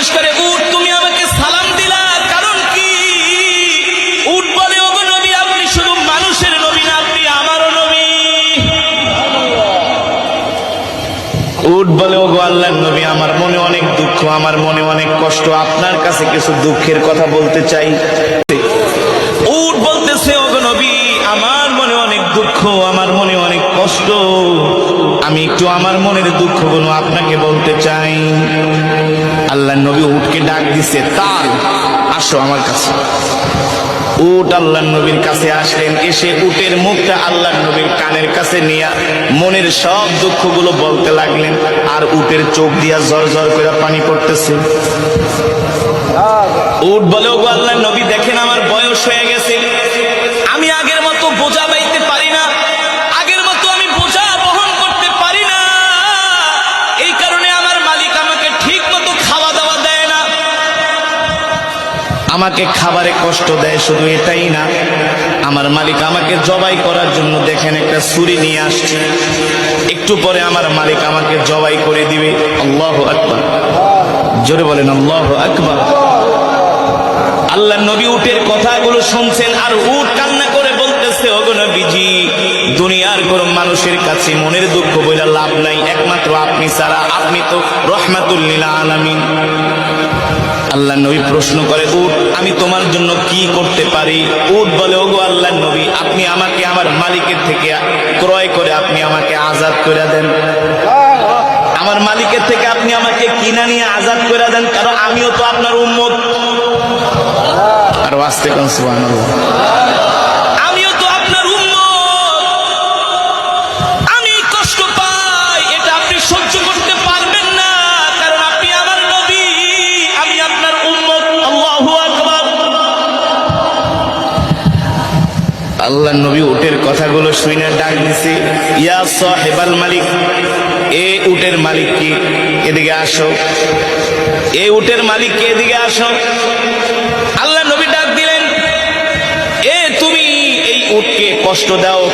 জিজ্ঞেস করে উট, তুমি আমাকে সালাম দিলা। কারণ কি? উট বলে, ওগো নবী, আপনি শুধু মানুষের নবী না, আপনি আমারও নবী। উট বলে, ওগো আল্লাহর নবী, আমার মনে অনেক দুঃখ, আমার মনে অনেক কষ্ট, আপনার কাছে কিছু দুঃখের কথা বলতে চাই। উট বলতেছে, ওগো নবী, আমার মনে অনেক দুঃখ, আমার আমি একটু আমার মনের দুঃখগুলো আপনাকে বলতে চাই। আল্লাহ নবী উটকে ডাক দিছে তাল আসো আমার কাছে। উট আল্লাহ নবীর কাছে আসলেন, এসে উটের মুখটা আল্লাহ নবীর কানের কাছে নিয়ে মনের সব দুঃখগুলো বলতে লাগলেন, আর উটের চোখ দিয়া জর জর করে পানি পড়তেছে। উট বলে, ওগো আল্লাহ নবী, দেখেন আমার বয়স হয়ে গেছে আমাকে খাবারে কষ্ট দেয়, শুধু এটাই না। আমার মালিক আমাকে জবাই করার জন্য দেখেন একটা ছুরি নিয়ে আসছে। একটু পরে আমার মালিক আমাকে জবাই করে দিবে। আল্লাহ আকবার। জোরে বলেন, আল্লাহ আকবার। আল্লাহ নবী উটের কথাগুলো শুনছেন আর উট কান্না করে বলতেছে, ওগো দুনিয়ার কোন মানুষের কাছে মনের দুঃখ বইলা লাভ নাই। একমাত্র আপনি ছাড়া। আপনি তো রহমাতুল্লিল আলামিন। আল্লাহ নবী প্রশ্ন করে উঠ আমি তোমার জন্য কি করতে পারি? উঠ বলে, ওগো আল্লাহ নবী, আপনি আমাকে আমার মালিকের থেকে ক্রয় করে আপনি আমাকে আজাদ করে দেন। আমার মালিকের থেকে আপনি আমাকে কিনা নিয়ে আজাদ করে দেন, কারণ আমিও তো আপনার উম্মত। আর আসতে কোন, সুবহানাল্লাহ। আল্লাহ নবী উটের কথাগুলো শুনে ডাক দিছে, ইয়া সাহেবাল মালিক, এ উটের মালিক কি? এদিকে আসো। এ উটের মালিক কি? এদিকে আসো। আল্লাহ নবী ডাক দিলেন, এ তুমি এই উটকে কষ্ট দাও।